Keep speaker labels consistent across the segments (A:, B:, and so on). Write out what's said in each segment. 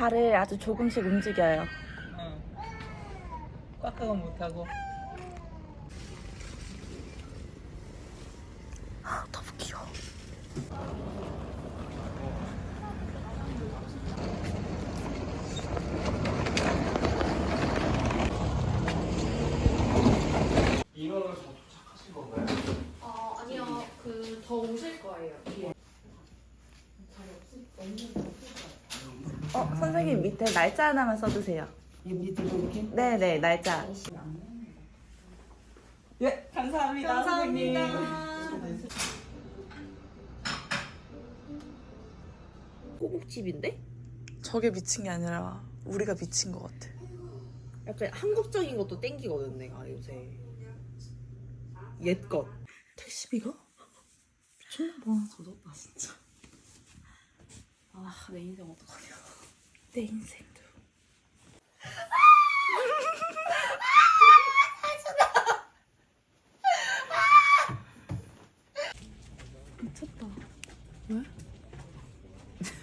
A: 발을 아주 조금씩 움직여요.
B: 응. 꽉꽉은 못하고.
A: 너무 귀여워.
C: 인원을 다 도착하신 건가요?
D: 어, 아니요. 그 더 오실 거예요. 뒤에.
A: 어, 선생님 밑에 날짜 하나만 써주세요.
B: 이 밑으로 이렇게.
A: 네네, 날짜.
B: 예, 감사합니다. 감사합니다.
D: 꼬북집인데?
A: 저게 미친 게 아니라 우리가 미친 것 같아.
D: 약간 한국적인 것도 땡기거든 내가 요새. 옛것.
A: 택시비가? 미쳤나 봐. 젖었다, 진짜.
D: 아, 내 인생 어떡하냐.
A: 내 인생도. 미쳤다. 왜?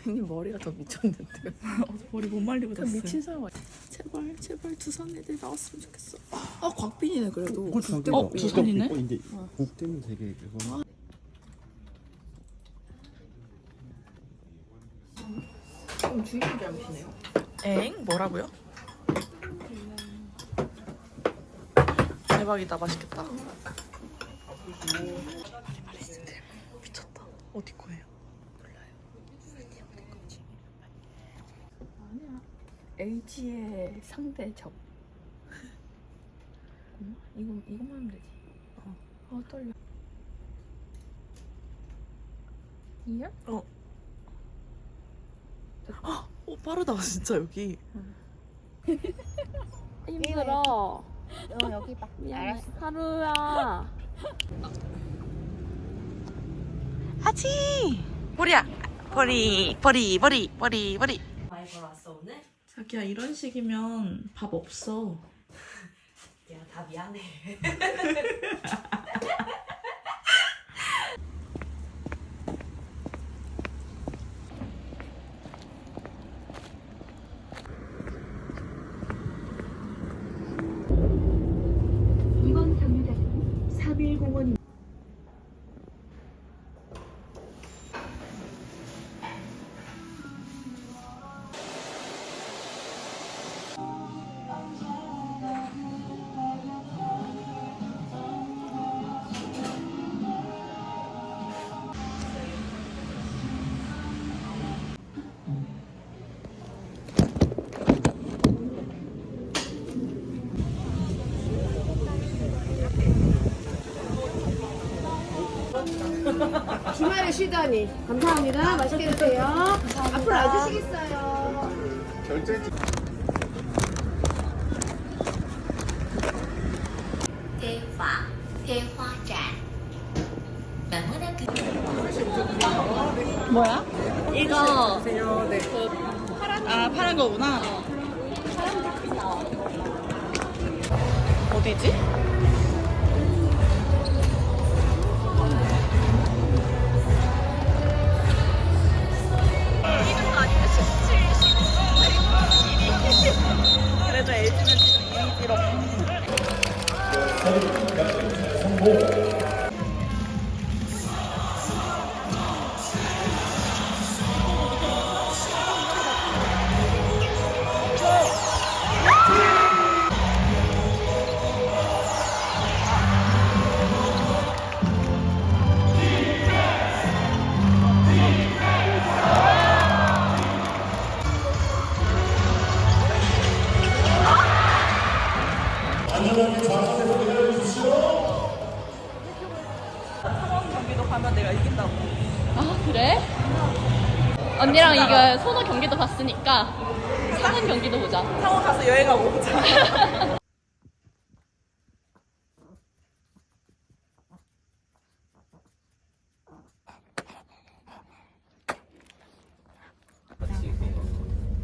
D: 이 머리가 더 미쳤는데.
A: 머리 못 말리고 잤어.
D: 미친 사람? 제발, 제발 두산 애들 나왔으면 좋겠어. 아, 곽빈이네 그래도.
C: 어,
A: 어, 두산이네?
C: 이제 국 때문에 되게 그거.
D: 주인님 잘못이네요.
A: 엥? 뭐라고요? 대박이다, 맛있겠다. 미쳤다. 어디 거예요?
D: LG의 상대 적. 음, 이거 이거만 하면 되지. 어, 어 떨려. 이야?
A: 어, 빠르다, 진짜, 여기.
D: 힘들어. 어, 여기 봐. 미안해. 하루야.
A: 하지! 보리야! 보리, 보리, 보리, 보리, 보리.
D: 많이 벌어왔어 오늘?
A: 자기야, 이런 식이면 밥 없어.
D: 야, 다 미안해.
E: 주말에 쉬다니 감사합니다. 맛있게 드세요. 앞으로 와주시겠어요.
C: 결제지.
F: 대화 대화展너무나 그
A: 뭐야?
D: 이거
A: 아, 파란 거구나. 어디지? 창원 경기도 가면 내가 이긴다고.
G: 아 그래? 언니랑 이거 소노 경기도 봤으니까 사는 경기도 보자.
A: 창원 가서 여행하고 오자.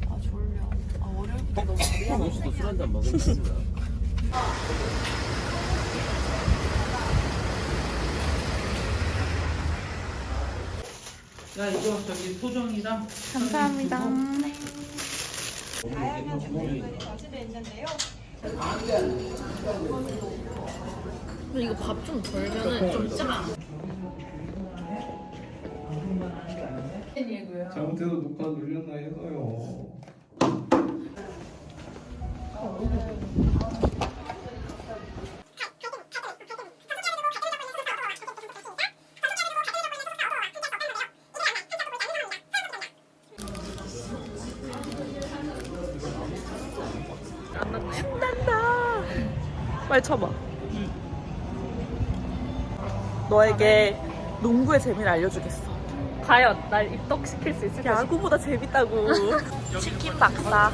A: 아 졸려. 아 월요일부터 너무
C: 혹시도 술 한잔 먹으면 됩니다.
B: 야, 이거 저기 소정이랑
A: 감사합니다.
B: 다양한 종류들이 거실에 있는데요.
G: 근데 이거 밥 좀 덜면은 좀 짜.
C: 잘못해서 녹화 눌렸나 해서요.
A: 빨리 쳐봐. 너에게 농구의 재미를 알려주겠어.
G: 과연 날 입덕시킬 수 있을까?
A: 야구보다 재밌다고. 치킨 박사.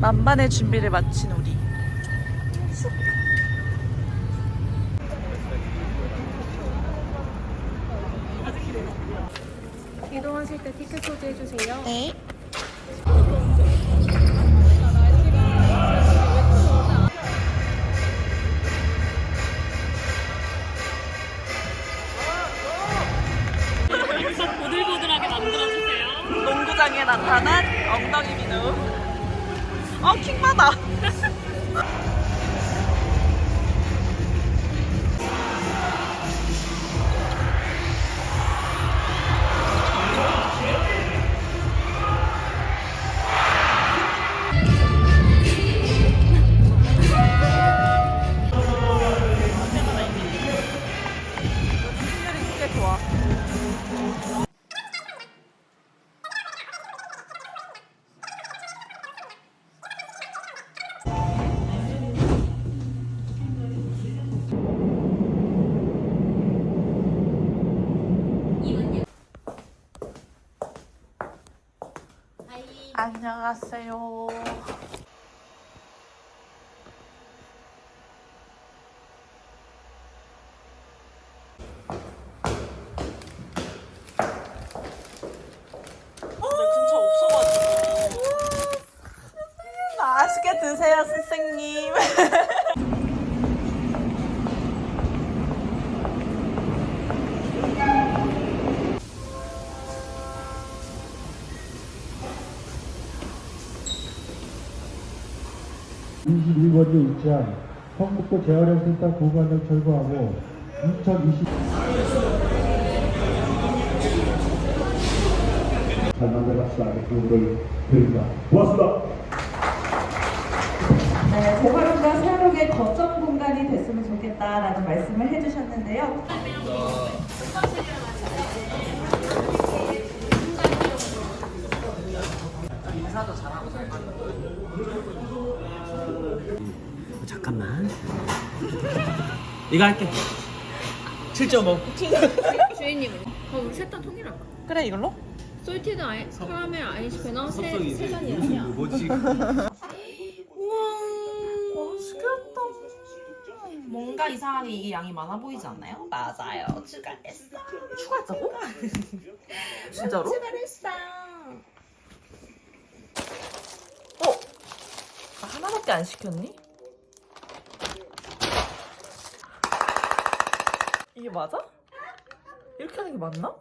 A: 만반의 준비를 마친 우리.
E: 이동하실 때 티켓 소지해 주세요.
A: 네.
G: 보들보들하게 만들어주세요.
A: 농구장에 나타난 엉덩이 민우. 어, 킹받아. 안녕하세요.
H: 이 원에 위치한 성북도 재활용센터 공간을 철거하고 2020 잘 만들었다 그걸 드립니다. 고맙습니다.
I: 네, 재활용과 사용의 거점 공간이 됐으면 좋겠다라는 말씀을 해주셨는데요.
B: 잠깐만. 이거 할게. 7.5.
G: 주인님은 그럼 우리 셋다 통일할까?
A: 그래, 이걸로?
G: 솔티드 아이, 카라멜 아이스크림 세, 세
C: 이제
G: 잔이야.
C: 무슨 뭐지?
A: 맛있겠다.
B: 뭔가 이상하게 이게 양이 많아 보이지 않나요?
A: 맞아요. 추가했어. 추가했다고? 진짜로?
G: 추가했어.
A: 어? 나 하나밖에 안 시켰니? 이게 맞아? 이렇게 하는 게 맞나?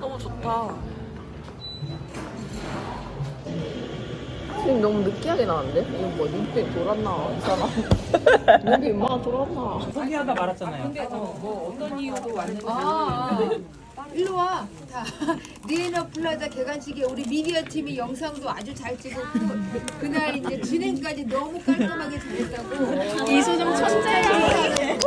A: 너무 좋다.
D: 지금 너무 느끼하게 나왔는데? 이거 뭐 눈빛 돌았나 이 사람 눈빛 얼마나 돌았나
B: 포기하다 말았잖아요. 근데 뭐 어떤 이유로 왔는지.
E: 일로 와. 다 리에너 플라자 개관식에 우리 미디어 팀이 영상도 아주 잘 찍었고 그날 이제 진행까지 너무 깔끔하게 잘했다고.
G: 이소정 천재야.